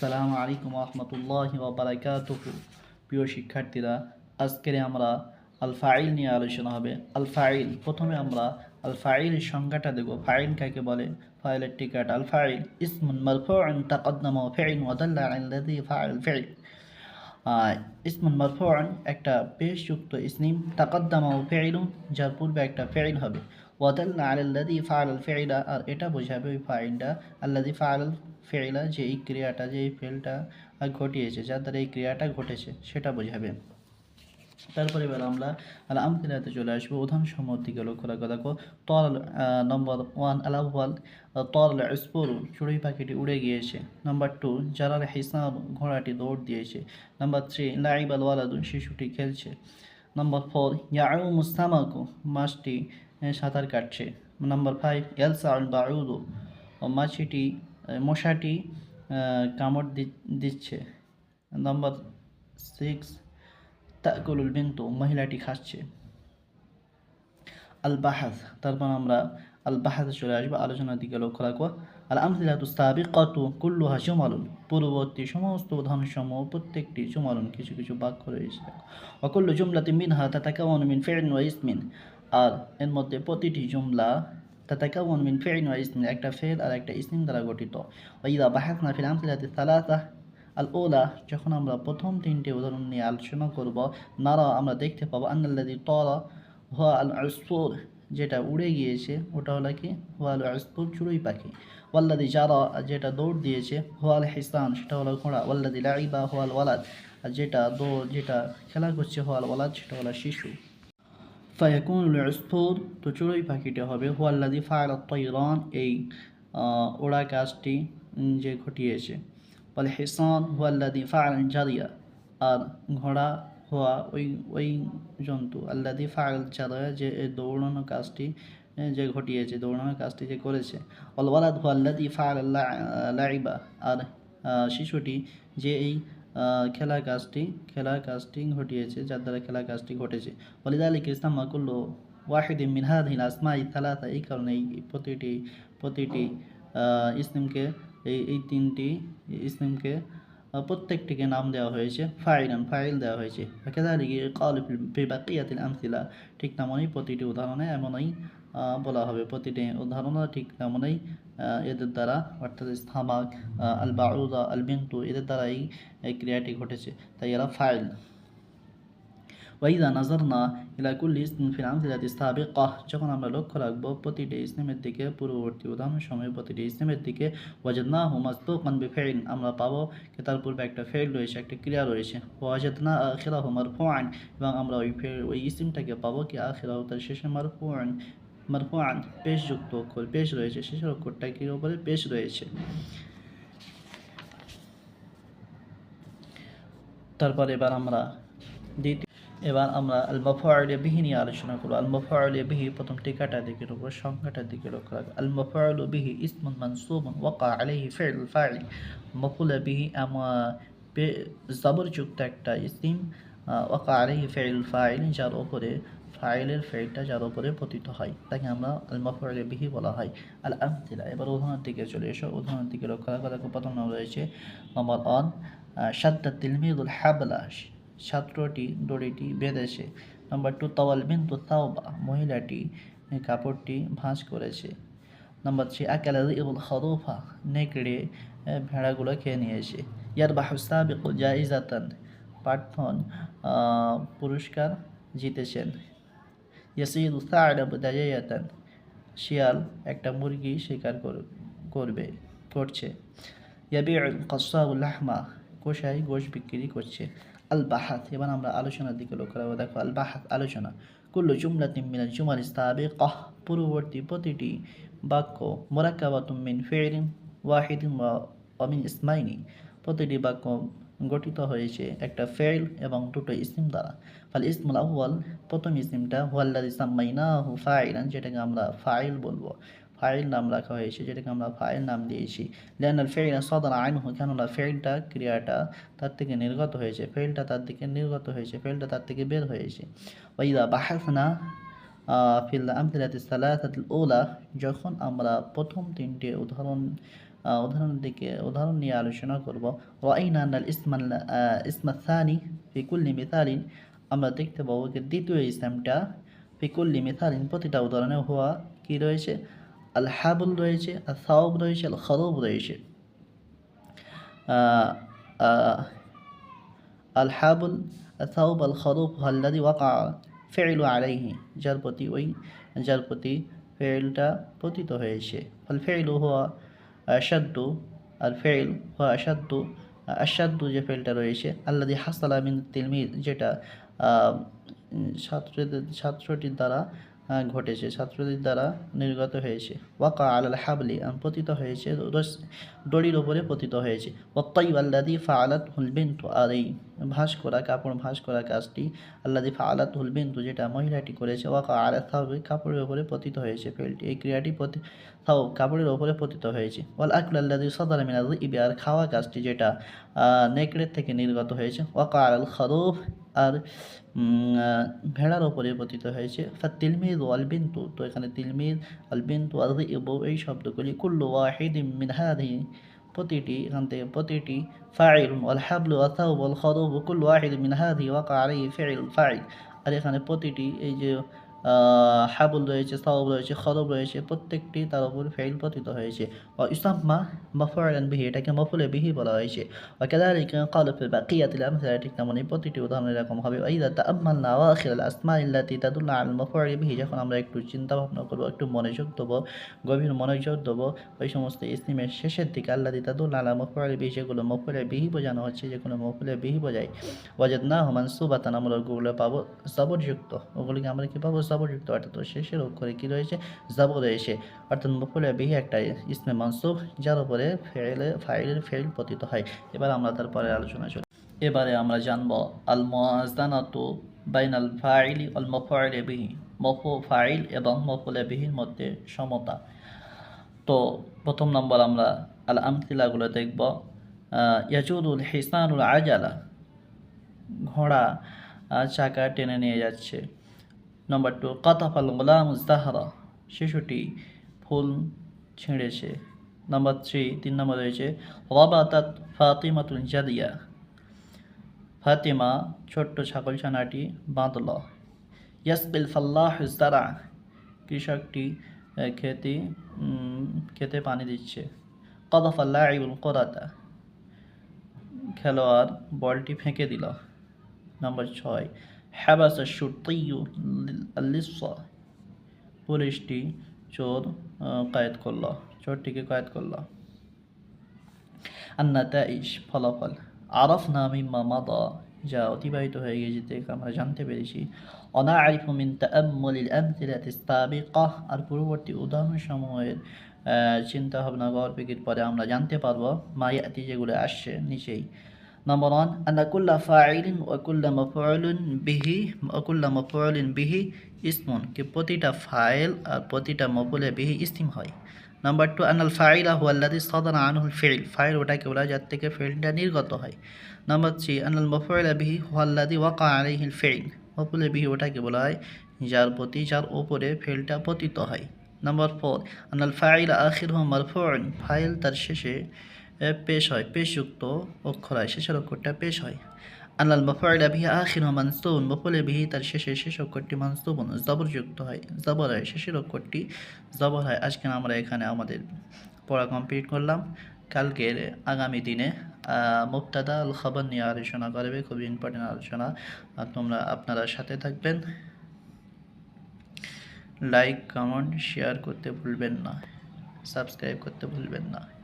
আসসালামু আলাইকুম রহমতুল্লাহ বারাকাতুহু। প্রিয় শিক্ষার্থীরা আজকের আমরা আল ফাইল নিয়ে আলোচনা হবে। আল ফাইল প্রথমে আমরা আল ফাইলের সংজ্ঞাটা দেখব। ফাইল কাকে বলে? ফাইলের টিকাট আল ফাইল ইসমুন মারফুউন তাকদ্দামা ফিল ওয়া আলাল্লাযী ফিল আহ, ইসমুন মারফুউন একটা পেশযুক্ত ইসনিম তাকদ্দামা ফিলুন যার পূর্বে একটা ফিল হবে। ওয়াদাল্লা আলাল্লাযী ফাআল ফিলা আর এটা বোঝাবে ওই ফাইলটা আল্লাযী ফাআল ফিলা যে এই ক্রিয়াটা যে এই ফেলটা ঘটিয়েছে, যার দ্বারা এই ক্রিয়াটা ঘটেছে, সেটা বোঝাবে। তারপরে এবার আমরা আল চলে আসব। উদাহরণ সমূহ দিকে লক্ষ্য রাখো, দেখো, তল নম্বর ওয়ান আল আউ্বাল তল স্পোরু চড়ুই পাখিটি উড়ে গিয়েছে। নাম্বার টু জালাল হিসাব, ঘোড়াটি দৌড় দিয়েছে। নাম্বার থ্রি লাইব আল ওয়ালাদু শিশুটি খেলছে। নাম্বার ফোর ইয়াউ মুস্তামাকু মাছটি সাঁতার কাটছে। নাম্বার ফাইভ এলসা আল বাউদু মাছিটি মশাটি কামড় দিচ্ছে। নাম্বার সিক্স তাকুলুল বিন্তু, মহিলাটি খাচ্ছে। আল বাহাজ তারপর আমরা আল বাহাজে চলে আসব, আলোচনার দিকে লক্ষ্য রাখব। আল আমসিলাতু সাবিকাতু, কুল্লুহা জুমালুন পূর্ববর্তী সমস্ত উদাহরণ সমূহ প্রত্যেকটি জুমালুন কিছু কিছু বাক্য রয়েছে। অকুল্লু জুমলাতি মিনহা তাতাকাওয়ানু মিন ফি'লিন ওয়া ইসমিন। আর এর মধ্যে প্রতিটি জুমলা মিন ফি'লিন ওয়া ইসমিন, একটা ফেল আর একটা ইসমিন দ্বারা গঠিত। ওয়া ইদা বাহাসনা ফিল আমসিলাতি সালাসা আল ওলা যখন আমরা প্রথম তিনটে উদাহরণ নিয়ে আলোচনা করব, নারা আমরা দেখতে পাবো আন্নাল্লাদি তরা হুয়া আল আসফুর যেটা উড়ে গিয়েছে, ওটা হলো কি? হুয়া আল আসফুর চড়ুই পাখি। ওয়াল্লাদি জারা, যেটা দৌড় দিয়েছে, হুয়া আল হিসান সেটা হলো ঘোড়া। ওয়াল্লাদি লাইবা হুয়া আল ওয়ালাদ আর যেটা দৌড়, যেটা খেলা করছে হুয়া আল ওয়ালাদ সেটা হলো শিশু। ফায়াকুন আসফুর তো চড়ুই পাখিটা হবে হুয়াল্লাদি ফায়াল তৈরান এই ওড়া কাজটি যে ঘটিয়েছে। বলে হেসান হুয়াল্লাদি ফায়াল জারিয়া আর ঘোড়া হওয়া ওই ওই জন্তু আল্লাদি ফায়াল জারিয়া যে দৌড়ানো কাজটি যে ঘটিয়েছে দৌড়ানোর কাজটি যে করেছে। অল ওয়ালাদ হুয়াল্লাদি ফায়াল লাইবা আর শিশুটি যে এই খেলার কাজটি খেলার কাজটি ঘটিয়েছে, যার দ্বারা খেলার কাজটি ঘটেছে। ওলিদালিক ইসলাম মাকুল্লো ওয়াহিদ মিন হাদিল আসমা ইতালাতা এই কারণে এই প্রতিটি প্রতিটি ইসলিমকে, এই এই তিনটি ইসলামকে প্রত্যেকটিকে নাম দেওয়া হয়েছে ফাইলান ফাইল দেওয়া হয়েছে। বাকিয়াতিল আমসিলা ঠিক তেমনই প্রতিটি উদাহরণে এমনই বলা হবে। প্রতিটি উদাহরণও ঠিক তেমনই এদের দ্বারা, অর্থাৎ ইস্তামাক আল বাউদা আল বিন্তু এদের দ্বারা এই ক্রিয়াটি ঘটেছে। তাই এরা ফাইল ওয়াইদা নাজরনা ইলা কুল্লি ইসমিন ফিল আমসিলাতি সাবিকা যখন আমরা লক্ষ্য রাখব, প্রতিটি ইসলামের দিকে পূর্ববর্তী উদাহরণ সময় প্রতিটি ইসলামের দিকে ওয়াজাদনাহু মাসবুকান বিফিল আমরা পাবো যে তার পূর্বে একটা ফেল রয়েছে, একটা ক্রিয়া রয়েছে। ওয়াজাদনা আখিরাহু মারফুআন এবং আমরা ওই ফেল ওই ইসিমটাকে পাবো কি আখিরাহু, তার শেষে মারফুআন মারফুআন পেশযুক্ত অক্ষর, পেশ রয়েছে, শেষের অক্ষরটা কি উপরে পেশ রয়েছে। তারপর এবার আমরা দ্বিতীয় এবার আমরা আল মাফাউল বিহি নিয়ে আলোচনা করব। আল মাফাউল বিহি প্রথম টিকাটার দিকে লক্ষ্য সংখ্যাটার দিকে লক্ষ্য রাখব। আল মাফাউল বিহি ইসমুন মানসুবুন ওয়াকা আলাইহি ফিল ফাইল। মফুল বিহি আমা জবরযুক্ত একটা ইসিম ওয়াকা আলাইহি ফিল ফাইল যার উপরে, ফাইলের ফেলটা যার উপরে পতিত হয়। তাকে আমরা আল মাফাউল বিহি বলা হয়। আল আমতিলা এবার উদাহরণের দিকে চলে এসো। উদাহরণের দিকে লক্ষ্য রাখো। দেখো, প্রথম নম্বর রয়েছে নম্বর অন সাদ্দা তিলমিদুল হাবলা। ছাত্রটি দড়িটি বেঁধেছে। নাম্বার টু তাওয়াল বিন্তু তাওবা মহিলাটি কাপড়টি ভাঁজ করেছে। নাম্বার থ্রি আকালা ইবুল হরুফা নেকড়ে ভেড়াগুলো খেয়ে নিয়েছে। ইয়ার বাহুসাবিক জাইজাতান পার্থন পুরস্কার জিতেছেন। ইয়াসিদ সাআলাব দাজায়াতান শিয়াল একটা মুরগি শিকার কর- করবে, করছে। ইয়াবিউল কসাবুল লাহমা কোষাই গোশ বিক্রি করছে। আল বাহাত এবার আমরা আলোচনার দিকে লক্ষ্য রাখব দেখো আল বাহাত আলোচনা কুল্লু জুমলা তিমিনাল জুমাল ইস্তাবে কহ পূর্ববর্তী প্রতিটি বাক্য মোরাক্কাবাতুম মিন ফেরিন ওয়াহিদিন ওয়া অমিন ইসমাইনি। প্রতিটি বাক্য গঠিত হয়েছে একটা ফেল এবং দুটো ইসিম দ্বারা। ফাল ইসমুল আউ্বাল প্রথম ইসিমটা মাইনা হু ফাইলান, যেটাকে আমরা ফাইল বলব। ফাইল নাম রাখা হয়েছে, যেটাকে আমরা ফাইল নাম দিয়েছি। লেনাল ফেইল সদান আইনহু, কেননা ফেইলটা ক্রিয়াটা তার থেকে নির্গত হয়েছে, ফেইলটা তার থেকে নির্গত হয়েছে, ফেইলটা তার থেকে বের হয়েছে। ওয়াইদা বাহাসনা ফিল আমতিলাতি ওলা যখন আমরা প্রথম তিনটে উদাহরণ উদাহরণের দিকে, উদাহরণ নিয়ে আলোচনা করব, রাইনা ইসমান ইসমাসানি ফিকুল্লি মিসালিন, আমরা দেখতে পাবো যে দ্বিতীয় ইসলামটা ফিকুল্লি মিসালিন প্রতিটা উদাহরণে হওয়া কি রয়েছে? আল হাবুল রয়েছে আল সাউব রয়েছে আল খরব রয়েছে আল হাবুল সাউব আল খরব হাল্লাদি ওয়াকা ফেরিল আলাইহি যার প্রতি ওই যার প্রতি ফেরিলটা পতিত হয়েছে ফল ফেরিল হওয়া আসাদ্দু আর ফেরিল হওয়া আসাদ্দু আসাদ্দু যে ফেলটা রয়েছে আল্লাদি হাসালামিন তিলমির যেটা ছাত্রদের ছাত্রটির দ্বারা ঘটেছে। ছাত্রদের দ্বারা নির্গত হয়েছে। ওয়াকা আলাল হাবলি পতিত হয়েছে। দড়ির ওপরে পতিত হয়েছে। ওত্তাই আল্লাদি ফাআলাত হুলবিন্তু আর এই ভাস করা কাপড় ভাস করা কাজটি আল্লাদি ফাআলাত হুলবিন্তু যেটা মহিলাটি করেছে। ওয়াকা আলা থাবে কাপড়ের ওপরে পতিত হয়েছে। ফেলটি, এই ক্রিয়াটি পতি থাও কাপড়ের ওপরে পতিত হয়েছে। ওয়াল আকল আল্লাদি সদার মিনাল ইবি আর খাওয়া কাজটি যেটা নেকড়ের থেকে নির্গত হয়েছে। ওয়াকা আল খরুফ আর ভেড়ার ওপরে পতিত হয়েছে। অর্থাৎ তিলমিদ ওয়াল বিন্তু তো এখানে তিলমিদ আল বিন্তু আর এই শব্দগুলি কুল্লু ওয়াহিদ মিনহাদি প্রতিটি এখান থেকে প্রতিটি ফাইল ওয়াল হাবলু আথাউ ওয়াল খরুব কুল্লু ওয়াহিদ মিনহাদি ওয়াকা আর ফাইল। আর এখানে প্রতিটি এই যে হাবুল রয়েছে সরব রয়েছে খরব রয়েছে, প্রত্যেকটি তার উপর ফেইল পতিত হয়েছে। ও ইসাম্মা মফরান বিহি, এটাকে মফুলে বিহি বলা হয়েছে। ও কেদারিক কলফের বা কিয়াতিল আমসার ঠিক তেমনই প্রতিটি উদাহরণ এরকম হবে। ইদা না নাওয়াখিল আসমা ইল্লাতি তাদুল আল মফরারি বিহি, যখন আমরা একটু চিন্তা ভাবনা করব, একটু মনোযোগ দেবো, গভীর মনোযোগ দেবো, ওই সমস্ত ইসলিমের শেষের দিকে আল্লাহ তাদুল্লাহ আল মফরারি বিহি, যেগুলো মফুলে বিহি বোঝানো হচ্ছে, যেগুলো মফুলে বিহি বোঝায়। ওয়াজেদ না হমান সুবাতান আমরা ওগুলো পাবো, সবরযুক্ত। ওগুলোকে আমরা কী পাবো? জবরযুক্ত অর্থাৎ শেষের অক্ষরে কি রয়েছে? জবর রয়েছে। অর্থাৎ মফুলে বিহি একটা ইসমে মানসুব যার উপরে ফেলে ফাইলের ফেল পতিত হয়। এবার আমরা তারপরে আলোচনা চলি। এবারে আমরা জানব আল মুআজানাতু বাইনাল ফাইলি আল মফুলে বিহি মফু ফাইল এবং মফুলে বিহির মধ্যে সমতা। তো প্রথম নম্বর আমরা আল আমথিলাগুলো দেখব ইয়াজুদুল হিসানুল আজালা ঘোড়া চাকা টেনে নিয়ে যাচ্ছে। নম্বর টু কাতাফাল গোলাম জাহরা শিশুটি ফুল ছিঁড়েছে। নম্বর থ্রি তিন নম্বর রয়েছে রবাতাত ফাতিমাতুল জাদিয়া ফাতিমা ছোট্ট ছাগল ছানাটি বাঁধল। ইয়াসকিল ফাল্লাহ জারা কৃষকটি খেতে খেতে পানি দিচ্ছে। কদফাল্লাহ ইবুল কোরাতা খেলোয়াড় বলটি ফেঁকে দিল। নম্বর ছয় হ্যাবাস শুটিউ লিসা পুলিশটি চোর কয়েদ করল। চোরটিকে কয়েদ করল। আন্নাতাইশ ফলাফল। আরফ নামিম্মা মাদা। যা অতিবাহিত হয়ে গিয়েছে থেকে আমরা জানতে পেরেছি। অনা আরিফ মিন তাআম্মুলিল আমথিলাতি সাবিকা। আর পূর্ববর্তী উদাহরণসমূহের চিন্তা ভাবনা গল্পের পরে আমরা জানতে পারব, মায়াতি যেগুলো আসছে নিচেই। নম্বর ওয়ান আন্দাকুল্লা ফাইলিন ও কুল্লা বিহি ও কুল্লা বিহি ইসমুন কি প্রতিটা ফাইল আর প্রতিটা মফুলে বিহি ইসিম হয় নাম্বার টু আনাল ফাইলা হুয়াল্লাদি সদানা আনহুল ফেইল ফাইল ওটাকে বলা যার থেকে ফেইলটা নির্গত হয় নাম্বার থ্রি আনাল মফুলা বিহি হুয়াল্লাদি ওয়াকা আলাইহিল ফেইল মফুলে বিহি ওটাকে বলা হয় যার প্রতি যার ওপরে ফেইলটা পতিত হয় নাম্বার ফোর আনাল ফাইল আখির হু মারফুন ফাইল তার শেষে পেশ হয় পেশযুক্ত অক্ষর হয় শেষের অক্ষরটা পেশ হয়। আনাল মফুলা বিহি আখির মানসুন মফুলে বিহি তার শেষে শেষ অক্ষরটি মানসুবন জবরযুক্ত হয়। জবর হয় শেষের অক্ষরটি জবর হয়। আজকে আমরা এখানে আমাদের পড়া কমপ্লিট করলাম। কালকের আগামী দিনে আহ, মুবতাদা আল খবর নিয়ে আলোচনা করবে। খুবই ইম্পর্টেন্ট আলোচনা। তোমরা আপনারা সাথে থাকবেন। লাইক কমেন্ট শেয়ার করতে ভুলবেন না। সাবস্ক্রাইব করতে ভুলবেন না।